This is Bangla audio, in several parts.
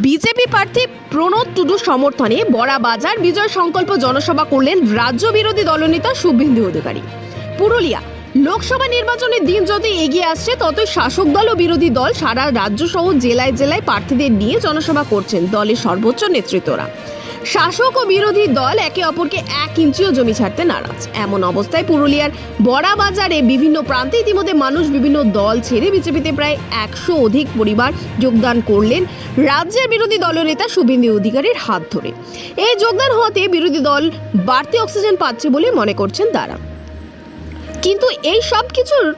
বিজেপি প্রার্থী প্রণব টুডু সমর্থনে বড়াবাজার বিজয় সংকল্প জনসভা করলেন রাজ্য বিরোধী দলনেতা শুভেন্দু অধিকারী। পুরুলিয়া লোকসভা নির্বাচনের দিন যত এগিয়ে আসছে, ততই শাসক দল ও বিরোধী দল সারা রাজ্য সহ জেলায় জেলায় প্রার্থীদের নিয়ে জনসভা করছেন দলের সর্বোচ্চ নেতৃত্বরা। শাসক ও বিরোধী দল একে অপরকে এক ইঞ্চিও জমি ছাড়তে নারাজ। এমন অবস্থায় পুরুলিয়ার বড়া বাজারে বিভিন্ন প্রান্তে ইতিমধ্যে মানুষ বিভিন্ন দল ছেড়ে বিজেপিতে প্রায় একশো অধিক পরিবার যোগদান করলেন রাজ্যের বিরোধী দলনেতা শুভেন্দু অধিকারীর হাত ধরে। এই যোগদান হতে বিরোধী দল বাড়তি অক্সিজেন পাচ্ছে বলে মনে করছেন তারা। কিন্তু এই সব কিছুর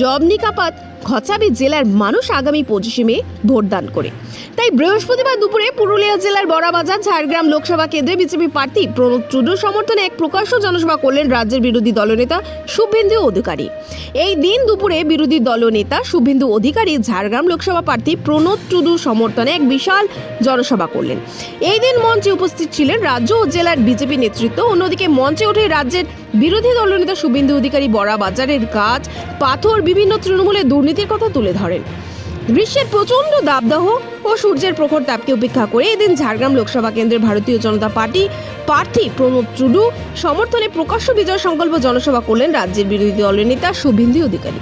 জবনিকাপাত ঘচাবে জেলার মানুষ আগামী পঁচিশে মে ভোটদান করে। তাই বৃহস্পতিবার দুপুরে পুরুলিয়া জেলার বড়াবাজার, ঝাড়গ্রাম লোকসভা কেন্দ্রে বিজেপি প্রার্থী প্রণব টুডুর সমর্থনে এক প্রকাশ্য জনসভা করলেন রাজ্যের বিরোধী দলনেতা শুভেন্দু অধিকারী। এই দিন দুপুরে বিরোধী দলনেতা শুভেন্দু অধিকারী, ঝাড়গ্রাম লোকসভা প্রার্থী প্রণব টুডুর সমর্থনে এক বিশাল জনসভা করলেন। এই দিন মঞ্চে উপস্থিত ছিলেন রাজ্য ও জেলার বিজেপি নেতৃত্ব। অন্যদিকে মঞ্চে ওঠে রাজ্যের বিরোধী দলনেতা শুভেন্দু অধিকারী বড়া বাজারের গাছ, পাথর, বিভিন্ন তৃণমূলের দুর্নীতির কথা তুলে ধরেন। গ্রীষ্মের প্রচণ্ড দাবদাহ ও সূর্যের প্রখর তাপকে উপেক্ষা করে এদিন ঝাড়গ্রাম লোকসভা কেন্দ্রের ভারতীয় জনতা পার্টি প্রার্থী প্রমোদ টুডু সমর্থনে প্রকাশ্য বিজয় সংকল্প জনসভা করলেন রাজ্যের বিরোধী দলের নেতা শুভেন্দু অধিকারী।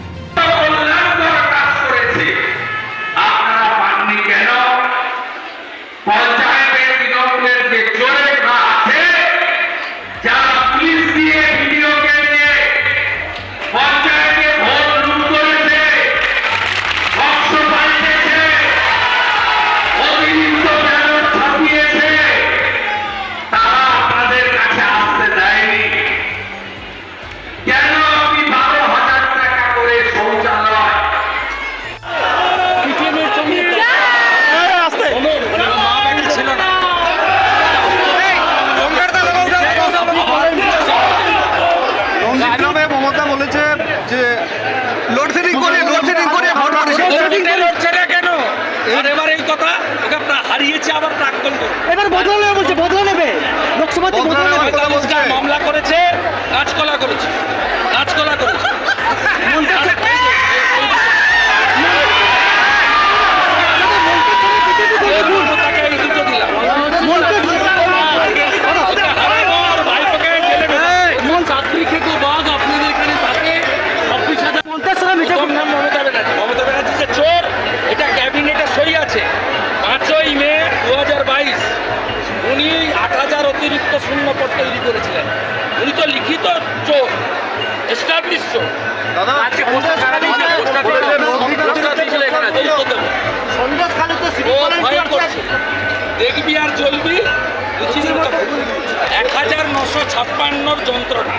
কথা ওকে আপনার হারিয়েছে আবার প্রাক্তন করে এবার বদলে নেবে বলছে বদলে নেবে। লোকসভাতে বদলে নেবে। মামলা করেছে অতিরিক্ত শূন্য পদ তৈরি করেছিলেন। উনি তো লিখিত চোর এস্টাবলিশ চোর। দেখবি আর চলবি এক হাজার নশো ছাপ্পান্নর যন্ত্রণা।